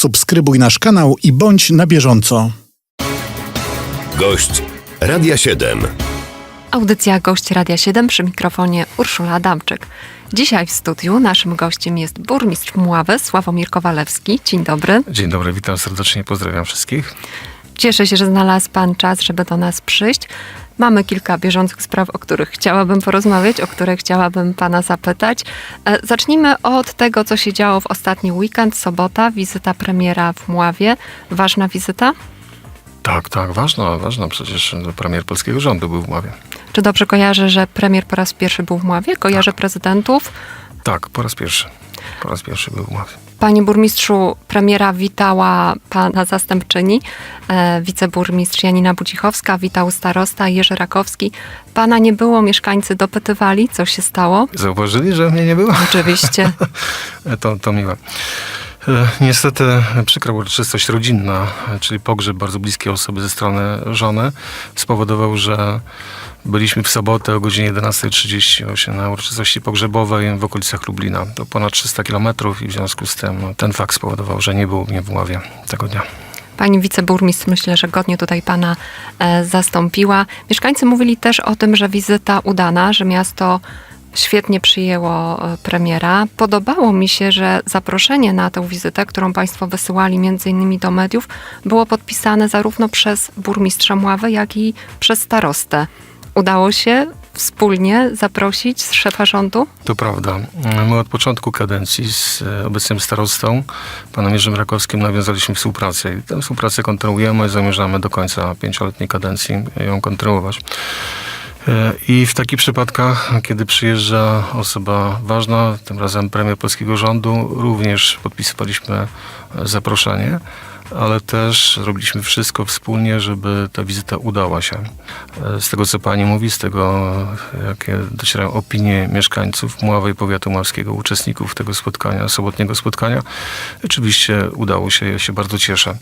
subskrybuj nasz kanał i bądź na bieżąco. Gość Radia 7. Audycja Gość Radia 7 przy mikrofonie Urszula Adamczyk. Dzisiaj w studiu naszym gościem jest burmistrz Mławy Sławomir Kowalewski. Dzień dobry. Dzień dobry, witam serdecznie, pozdrawiam wszystkich. Cieszę się, że znalazł Pan czas, żeby do nas przyjść. Mamy kilka bieżących spraw, o których chciałabym porozmawiać, o które chciałabym Pana zapytać. E, Zacznijmy od tego, co się działo w ostatni weekend, sobota, wizyta premiera w Mławie. Ważna wizyta? Tak, tak, ważna, ważna, przecież premier polskiego rządu był w Mławie. Czy dobrze kojarzę, że premier po raz pierwszy był w Mławie? Kojarzę prezydentów. Tak, po raz pierwszy. Po raz pierwszy był w Mławie. Panie burmistrzu, premiera witała pana zastępczyni, e, wiceburmistrz Janina Bucichowska, witał starosta Jerzy Rakowski. Pana nie było, mieszkańcy dopytywali, co się stało. Zauważyli, że mnie nie było? Oczywiście. To, to miłe. E, Niestety przykra uroczystość rodzinna, czyli pogrzeb bardzo bliskiej osoby ze strony żony, spowodował, że byliśmy w sobotę o godzinie 11.30 na uroczystości pogrzebowej w okolicach Lublina. To ponad 300 kilometrów i w związku z tym ten fakt spowodował, że nie było mnie w Mławie tego dnia. Pani wiceburmistrz myślę, że godnie tutaj pana e, zastąpiła. Mieszkańcy mówili też o tym, że wizyta udana, że miasto świetnie przyjęło e, premiera. Podobało mi się, że zaproszenie na tę wizytę, którą państwo wysyłali między innymi do mediów, było podpisane zarówno przez burmistrza Mławy, jak i przez starostę. Udało się wspólnie zaprosić szefa rządu? To prawda. My od początku kadencji z e, obecnym starostą, panem Jerzym Rakowskim, nawiązaliśmy współpracę. I tę współpracę kontynuujemy i zamierzamy do końca pięcioletniej kadencji ją kontynuować. E, I w takich przypadkach, kiedy przyjeżdża osoba ważna, tym razem premier polskiego rządu, również podpisywaliśmy e, zaproszenie, ale też robiliśmy wszystko wspólnie, żeby ta wizyta udała się. E, Z tego, co pani mówi, z tego, jakie docierają opinie mieszkańców Mławy i Powiatu Mławskiego, uczestników tego spotkania, sobotniego spotkania, oczywiście udało się, ja się bardzo cieszę.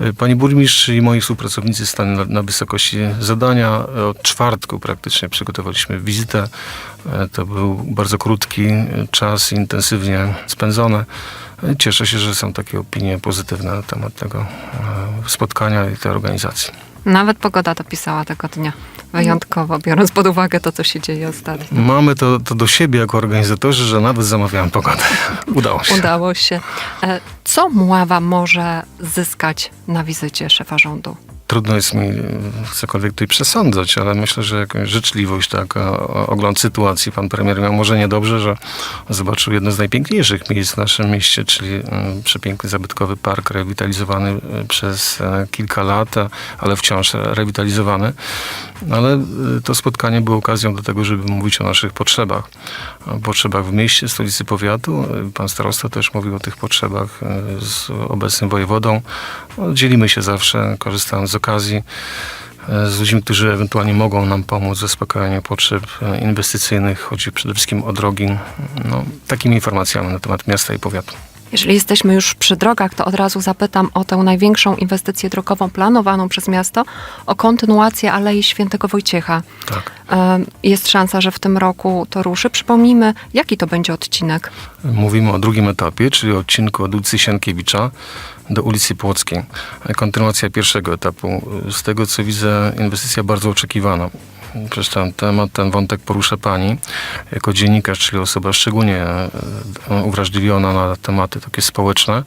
E, Pani burmistrz i moi współpracownicy stali na, na wysokości zadania. Od czwartku praktycznie przygotowaliśmy wizytę. E, To był bardzo krótki czas, intensywnie spędzony. Cieszę się, że są takie opinie pozytywne na temat tego e, spotkania i tej organizacji. Nawet pogoda dopisała tego dnia. Wyjątkowo, biorąc pod uwagę to, co się dzieje ostatnio. Mamy to, to do siebie jako organizatorzy, że nawet zamawiałem pogodę. Udało się. Udało się. E, Co Mława może zyskać na wizycie szefa rządu? Trudno jest mi cokolwiek tutaj przesądzać, ale myślę, że jakąś życzliwość, tak, ogląd sytuacji pan premier miał może niedobrze, że zobaczył jedno z najpiękniejszych miejsc w naszym mieście, czyli e, przepiękny zabytkowy park rewitalizowany e, przez e, kilka lat, ale wciąż rewitalizowany. Ale to spotkanie było okazją do tego, żeby mówić o naszych potrzebach. O potrzebach w mieście, stolicy powiatu. Pan starosta też mówił o tych potrzebach z obecnym wojewodą. No, Dzielimy się zawsze, korzystając z okazji e, z ludźmi, którzy ewentualnie mogą nam pomóc w zaspokojeniu potrzeb e, inwestycyjnych. Chodzi przede wszystkim o drogi. No, takimi informacjami na temat miasta i powiatu. Jeżeli jesteśmy już przy drogach, to od razu zapytam o tę największą inwestycję drogową planowaną przez miasto, o kontynuację Alei Świętego Wojciecha. Tak. E, Jest szansa, że w tym roku to ruszy. Przypomnijmy, jaki to będzie odcinek. Mówimy o drugim etapie, czyli odcinku od ulicy Sienkiewicza do ulicy Płockiej. Kontynuacja pierwszego etapu. Z tego co widzę, inwestycja bardzo oczekiwana. Przecież ten temat, ten wątek porusza pani jako dziennikarz, czyli osoba szczególnie e, e, uwrażliwiona na tematy takie społeczne.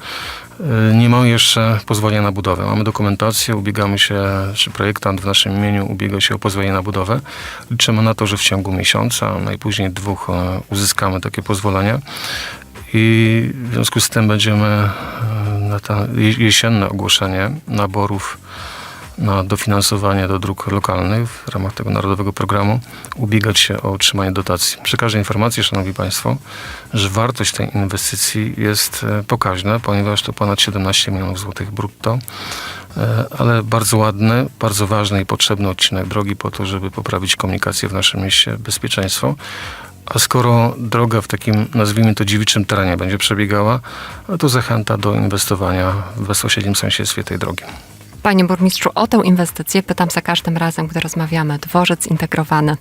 E, Nie ma jeszcze pozwolenia na budowę. Mamy dokumentację, ubiegamy się, czy projektant w naszym imieniu ubiega się o pozwolenie na budowę. Liczymy na to, że w ciągu miesiąca, najpóźniej dwóch, uzyskamy takie pozwolenie. I w związku z tym będziemy na to je- jesienne ogłoszenie naborów na dofinansowanie do dróg lokalnych w ramach tego narodowego programu ubiegać się o otrzymanie dotacji. Przekażę informację, Szanowni Państwo, że wartość tej inwestycji jest e, pokaźna, ponieważ to ponad 17 milionów złotych brutto, E, ale bardzo ładny, bardzo ważny i potrzebny odcinek drogi po to, żeby poprawić komunikację w naszym mieście, bezpieczeństwo. A skoro droga w takim, nazwijmy to, dziewiczym terenie będzie przebiegała, to zachęta do inwestowania w bezpośrednim sąsiedztwie tej drogi. Panie burmistrzu, o tę inwestycję pytam za każdym razem, gdy rozmawiamy. Dworzec integrowany.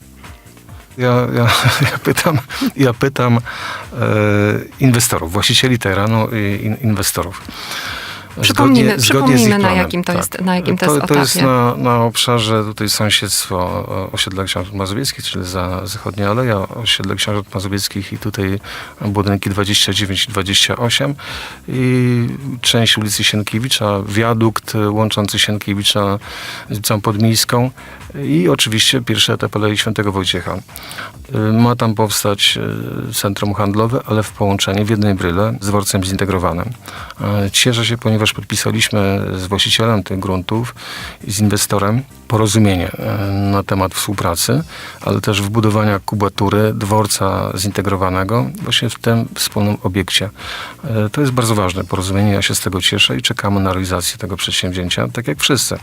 Ja, ja, ja pytam, ja pytam e, inwestorów, właścicieli terenu i in, inwestorów. Przypomnijmy, zgodnie, przypomnijmy na jakim to tak. jest, na jakim to, jest to jest na, na obszarze tutaj sąsiedztwo osiedla Książąt Mazowieckich, czyli za zachodnia aleja osiedle Książąt Mazowieckich i tutaj budynki 29 i 28 i część ulicy Sienkiewicza, wiadukt łączący Sienkiewicza z ulicą Podmiejską i oczywiście pierwszy etap Alei Świętego Wojciecha. Y, Ma tam powstać y, centrum handlowe, ale w połączeniu w jednej bryle z dworcem zintegrowanym. Cieszę się, ponieważ podpisaliśmy z właścicielem tych gruntów i z inwestorem porozumienie y, na temat współpracy, ale też wbudowania kubatury dworca zintegrowanego właśnie w tym wspólnym obiekcie. Y, To jest bardzo ważne porozumienie, ja się z tego cieszę i czekamy na realizację tego przedsięwzięcia, tak jak wszyscy.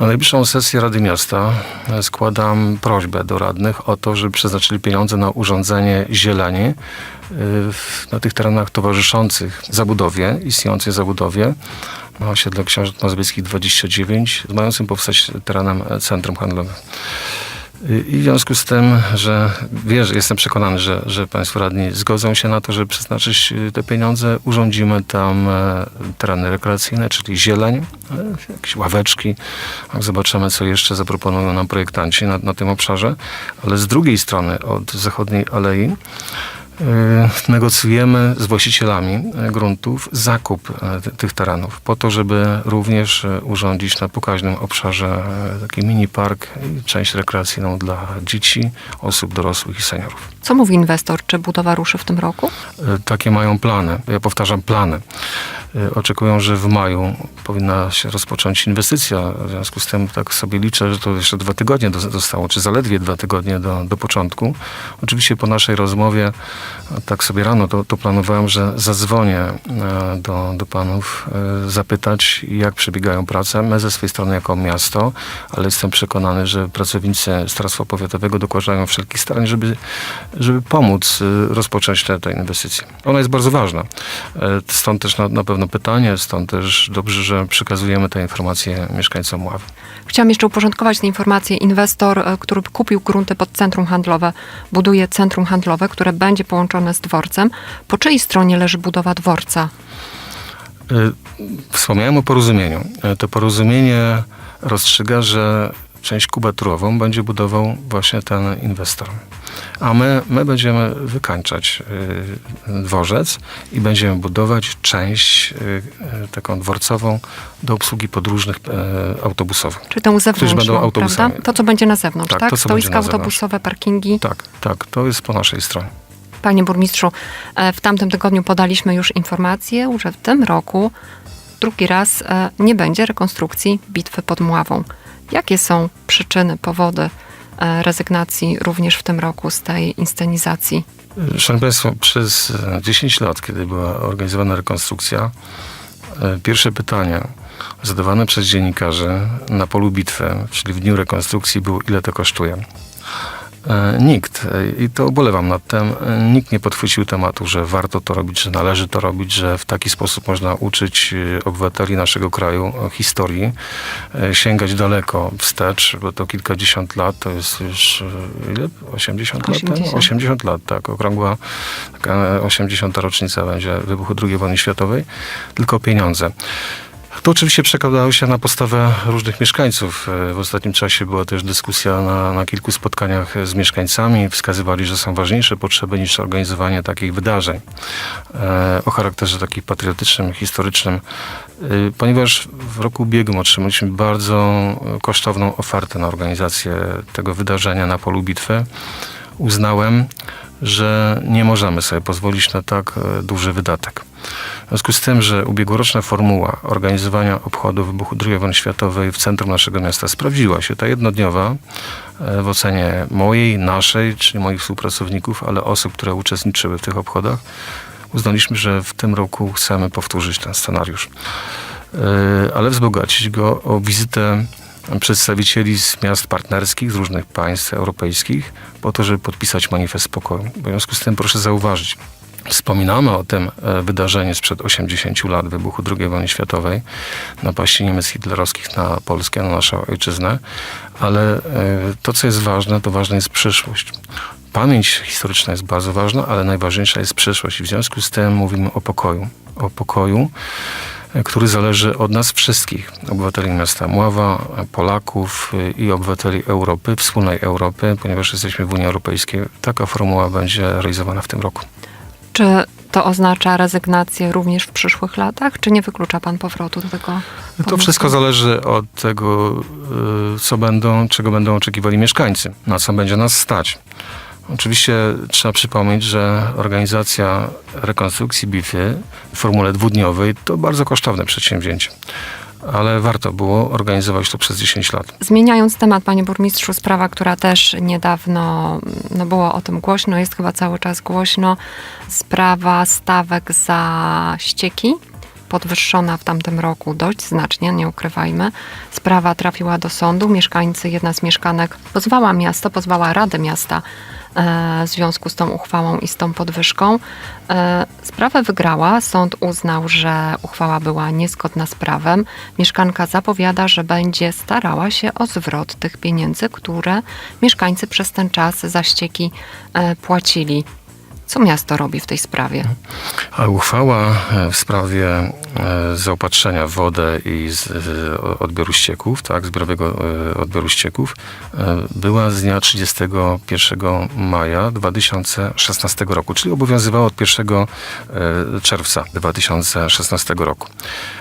Na najbliższą sesję Rady Miasta e, składam prośbę do radnych o to, żeby przeznaczyli pieniądze na urządzenie zieleni e, na tych terenach towarzyszących zabudowie, istniejącej zabudowie na osiedle Książąt Mazowieckich 29, mającym powstać terenem e, centrum handlowym. I w związku z tym, że wierzę, jestem przekonany, że, że Państwo radni zgodzą się na to, żeby przeznaczyć y, te pieniądze, urządzimy tam e, tereny rekreacyjne, czyli zieleń, e, jakieś ławeczki. Zobaczymy, co jeszcze zaproponują nam projektanci na, na tym obszarze. Ale z drugiej strony, od zachodniej alei, y, negocjujemy z właścicielami e, gruntów zakup e, ty- tych terenów, po to, żeby również e, urządzić na pokaźnym obszarze e, taki mini park część rekreacyjną dla dzieci, osób dorosłych i seniorów. Co mówi inwestor? Czy budowa ruszy w tym roku? E, Takie mają plany. Ja powtarzam plany. E, Oczekują, że w maju powinna się rozpocząć inwestycja. W związku z tym tak sobie liczę, że to jeszcze dwa tygodnie do- zostało, czy zaledwie dwa tygodnie do, do początku. Oczywiście po naszej rozmowie, tak sobie rano to, to planowałem, że zadzwonię e, do, do panów, e, zapytać, jak przebiegają prace. My ze swojej strony jako miasto, ale jestem przekonany, że pracownicy Starostwa Powiatowego dokładają wszelkich starań, żeby, żeby pomóc rozpocząć tę inwestycję. Ona jest bardzo ważna. Stąd też na, na pewno pytanie, stąd też dobrze, że przekazujemy te informacje mieszkańcom Ławy. Chciałam jeszcze uporządkować tę informację. Inwestor, e, który kupił grunty pod centrum handlowe, buduje centrum handlowe, które będzie połączone z dworcem. Po czyjej stronie leży budowa dworca? Y, Wspomniałem o porozumieniu. Y, To porozumienie rozstrzyga, że część kubaturową będzie budował właśnie ten inwestor. A my, my będziemy wykańczać y, dworzec i będziemy budować część y, y, taką dworcową do obsługi podróżnych autobusowych. Czy tą zewnętrzną, prawda? To, co będzie na zewnątrz, Tak, tak? to, Stoiska autobusowe, parkingi. Tak, tak, to jest po naszej stronie. Panie burmistrzu, e, w tamtym tygodniu podaliśmy już informację, że w tym roku drugi raz e, nie będzie rekonstrukcji bitwy pod Mławą. Jakie są przyczyny, powody e, rezygnacji również w tym roku z tej inscenizacji? Szanowni Państwo, przez e, 10 lat, kiedy była organizowana rekonstrukcja, e, pierwsze pytanie zadawane przez dziennikarzy na polu bitwy, czyli w dniu rekonstrukcji było, ile to kosztuje. E, Nikt, e, i to ubolewam nad tym, e, nikt nie podchwycił tematu, że warto to robić, że należy to robić, że w taki sposób można uczyć obywateli naszego kraju historii, sięgać daleko wstecz, bo to kilkadziesiąt lat, to jest już ile? 80 lat temu? 80. 80 lat, tak. Okrągła taka 80. rocznica będzie wybuchu II wojny światowej. Tylko pieniądze. To oczywiście przekładało się na postawę różnych mieszkańców. E, W ostatnim czasie była też dyskusja na, na kilku spotkaniach z mieszkańcami. Wskazywali, że są ważniejsze potrzeby niż organizowanie takich wydarzeń e, o charakterze takim patriotycznym, historycznym. E, Ponieważ w roku ubiegłym otrzymaliśmy bardzo kosztowną ofertę na organizację tego wydarzenia na polu bitwy, uznałem, że nie możemy sobie pozwolić na tak duży wydatek. W związku z tym, że ubiegłoroczna formuła organizowania obchodu wybuchu II wojny światowej w centrum naszego miasta sprawdziła się, ta jednodniowa, e, w ocenie mojej, naszej, czyli moich współpracowników, ale osób, które uczestniczyły w tych obchodach, uznaliśmy, że w tym roku chcemy powtórzyć ten scenariusz. E, Ale wzbogacić go o wizytę przedstawicieli z miast partnerskich, z różnych państw europejskich, po to, żeby podpisać manifest pokoju. W związku z tym proszę zauważyć, Wspominamy o tym e, wydarzeniu sprzed 80 lat wybuchu II wojny światowej, napaści Niemiec hitlerowskich na Polskę, na naszą ojczyznę, ale e, to, co jest ważne, to ważna jest przyszłość. Pamięć historyczna jest bardzo ważna, ale najważniejsza jest przyszłość w związku z tym mówimy o pokoju. O pokoju e, który zależy od nas wszystkich, obywateli miasta Mława, Polaków i obywateli Europy, wspólnej Europy, ponieważ jesteśmy w Unii Europejskiej. Taka formuła będzie realizowana w tym roku. Czy to oznacza rezygnację również w przyszłych latach, czy nie wyklucza pan powrotu do tego? To pomysłu? wszystko zależy od tego, y, co będą, czego będą oczekiwali mieszkańcy, na co będzie nas stać. Oczywiście trzeba przypomnieć, że organizacja rekonstrukcji bitwy w formule dwudniowej to bardzo kosztowne przedsięwzięcie, ale warto było organizować to przez 10 lat. Zmieniając temat, panie burmistrzu, sprawa, która też niedawno, no było o tym głośno, jest chyba cały czas głośno, sprawa stawek za ścieki, podwyższona w tamtym roku dość znacznie, nie ukrywajmy. Sprawa trafiła do sądu. Mieszkańcy, jedna z mieszkanek pozwała miasto, pozwała Radę Miasta e, w związku z tą uchwałą i z tą podwyżką. E, Sprawę wygrała. Sąd uznał, że uchwała była niezgodna z prawem. Mieszkanka zapowiada, że będzie starała się o zwrot tych pieniędzy, które mieszkańcy przez ten czas za ścieki e, płacili. Co miasto robi w tej sprawie? Uchwała e, w sprawie e, zaopatrzenia w wodę i odbioru ścieków, tak, zbiorowego e, odbioru ścieków, była z dnia 31 maja 2016 roku, czyli obowiązywała od 1 e, czerwca 2016 roku.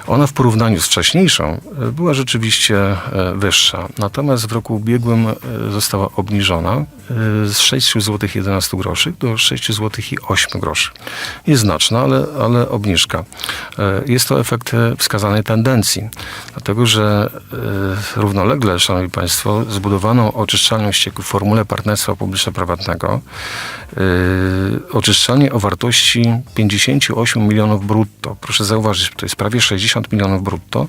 Ona w porównaniu z wcześniejszą była rzeczywiście wyższa, natomiast w roku ubiegłym została obniżona z 6 zł 11 groszy do 6 zł i 8 groszy. Jest znaczna, ale, ale obniżka. E, Jest to efekt e, wskazanej tendencji, dlatego że równolegle, Szanowni Państwo, zbudowano oczyszczalnię ścieków w formule partnerstwa publiczno-prywatnego, oczyszczalnię o wartości 58 milionów brutto. Proszę zauważyć, to jest prawie 60 milionów brutto.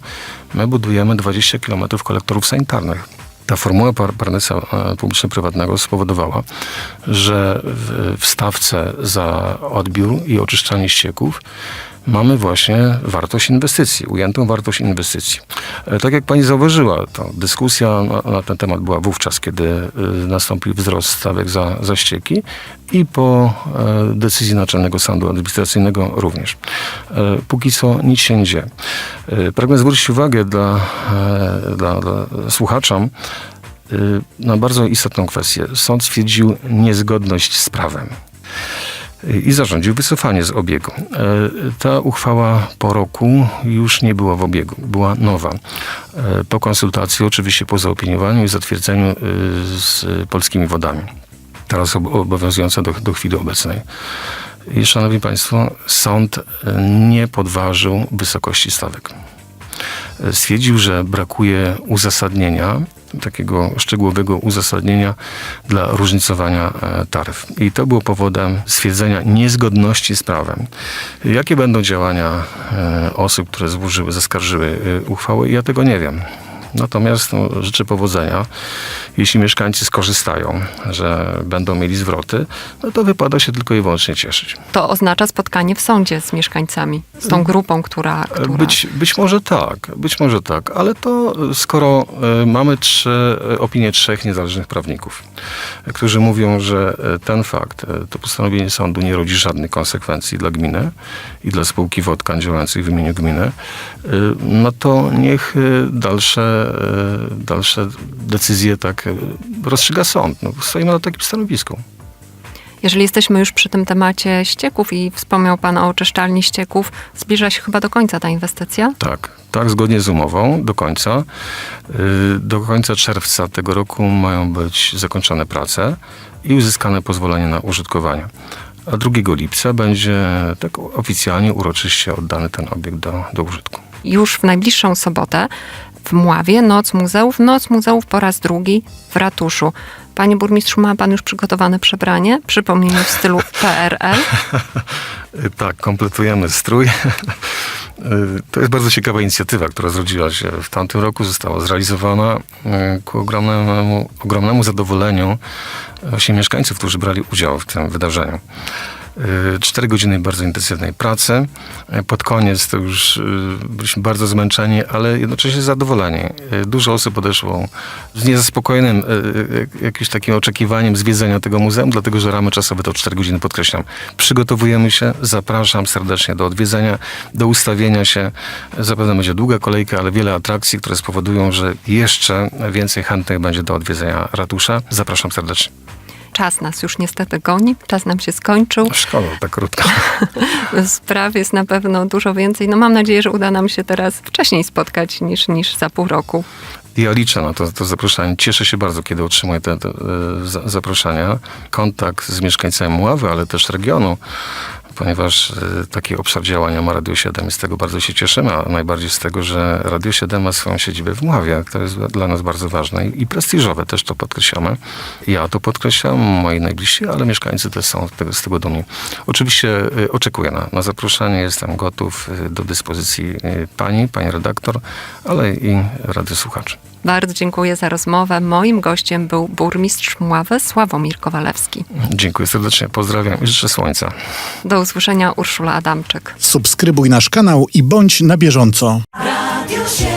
My budujemy 20 kilometrów kolektorów sanitarnych. Ta formuła par- partnerstwa e, publiczno-prywatnego spowodowała, że w stawce za odbiór i oczyszczanie ścieków mamy właśnie wartość inwestycji, ujętą wartość inwestycji. E, Tak jak pani zauważyła, to dyskusja na, na ten temat była wówczas, kiedy y, nastąpił wzrost stawek za, za ścieki i po e, decyzji Naczelnego Sądu Administracyjnego również. E, Póki co nic się nie dzieje. E, Pragnę zwrócić uwagę dla, e, dla, dla słuchaczom, na bardzo istotną kwestię. Sąd stwierdził niezgodność z prawem i zarządził wycofanie z obiegu. E, Ta uchwała po roku już nie była w obiegu, była nowa. E, Po konsultacji, oczywiście po zaopiniowaniu i zatwierdzeniu y, z polskimi wodami. Teraz ob- obowiązująca do, do chwili obecnej. I szanowni państwo, sąd nie podważył wysokości stawek stwierdził, że brakuje uzasadnienia, takiego szczegółowego uzasadnienia dla różnicowania e, taryf. I to było powodem stwierdzenia niezgodności z prawem. Jakie będą działania e, osób, które złożyły, zaskarżyły e, uchwałę? Ja tego nie wiem. Natomiast no, życzę powodzenia. Jeśli mieszkańcy skorzystają, że będą mieli zwroty, no to wypada się tylko i wyłącznie cieszyć. To oznacza spotkanie w sądzie z mieszkańcami, z tą grupą, która... która... Być, być może tak, być może tak, ale to e, skoro e, mamy trzy, e, opinie trzech niezależnych prawników, którzy mówią, że ten fakt, to postanowienie sądu nie rodzi żadnych konsekwencji dla gminy i dla spółki wodka działających w imieniu gminy, no to niech dalsze, dalsze decyzje tak e, rozstrzyga sąd. No, stoimy na takim stanowisku. Jeżeli jesteśmy już przy tym temacie ścieków i wspomniał Pan o oczyszczalni ścieków, zbliża się chyba do końca ta inwestycja? Tak, tak, zgodnie z umową do końca. Y, Do końca czerwca tego roku mają być zakończone prace i uzyskane pozwolenie na użytkowanie. A 2 lipca będzie tak oficjalnie, uroczyście oddany ten obiekt do, do użytku. Już w najbliższą sobotę w Mławie Noc Muzeów. Noc Muzeów po raz drugi w ratuszu. Panie burmistrzu, ma Pan już przygotowane przebranie? Przypomnijmy w stylu PRL. Tak, kompletujemy strój. To jest bardzo ciekawa inicjatywa, która zrodziła się w tamtym roku, została zrealizowana y, ku ogromnemu, ogromnemu zadowoleniu właśnie mieszkańców, którzy brali udział w tym wydarzeniu. Y, cztery godziny bardzo intensywnej pracy. Y, Pod koniec to już y, byliśmy bardzo zmęczeni, ale jednocześnie zadowoleni. Dużo osób podeszło z niezaspokojonym jakimś takim oczekiwaniem zwiedzenia tego muzeum, dlatego że ramy czasowe to 4 godziny, podkreślam. Przygotowujemy się, zapraszam serdecznie do odwiedzenia, do ustawienia się. Zapewne będzie długa kolejka, ale wiele atrakcji, które spowodują, że jeszcze więcej chętnych będzie do odwiedzenia ratusza. Zapraszam serdecznie. Czas nas już niestety goni, czas nam się skończył. Szkoda, tak krótko. Spraw jest na pewno dużo więcej. No mam nadzieję, że uda nam się teraz wcześniej spotkać niż, niż za pół roku. Ja liczę na to, to zaproszenie. Cieszę się bardzo, kiedy otrzymuję te, te e, za- zaproszenia. Kontakt z mieszkańcami Mławy, ale też regionu, ponieważ e, taki obszar działania ma Radio 7 i z tego bardzo się cieszymy, a najbardziej z tego, że Radio 7 ma swoją siedzibę w Mławie. To jest dla nas bardzo ważne i, prestiżowe, też to podkreślamy. Ja to podkreślam, moi najbliżsi, ale mieszkańcy też są z tego, dumni. Oczywiście e, oczekuję na, na zaproszenie, jestem gotów e, do dyspozycji pani, pani redaktor, ale i radiosłuchaczy. Bardzo dziękuję za rozmowę. Moim gościem był burmistrz Mławy Sławomir Kowalewski. Dziękuję serdecznie, pozdrawiam i życzę słońca. Do usłyszenia Urszula Adamczyk. Subskrybuj nasz kanał i bądź na bieżąco. Radio 7.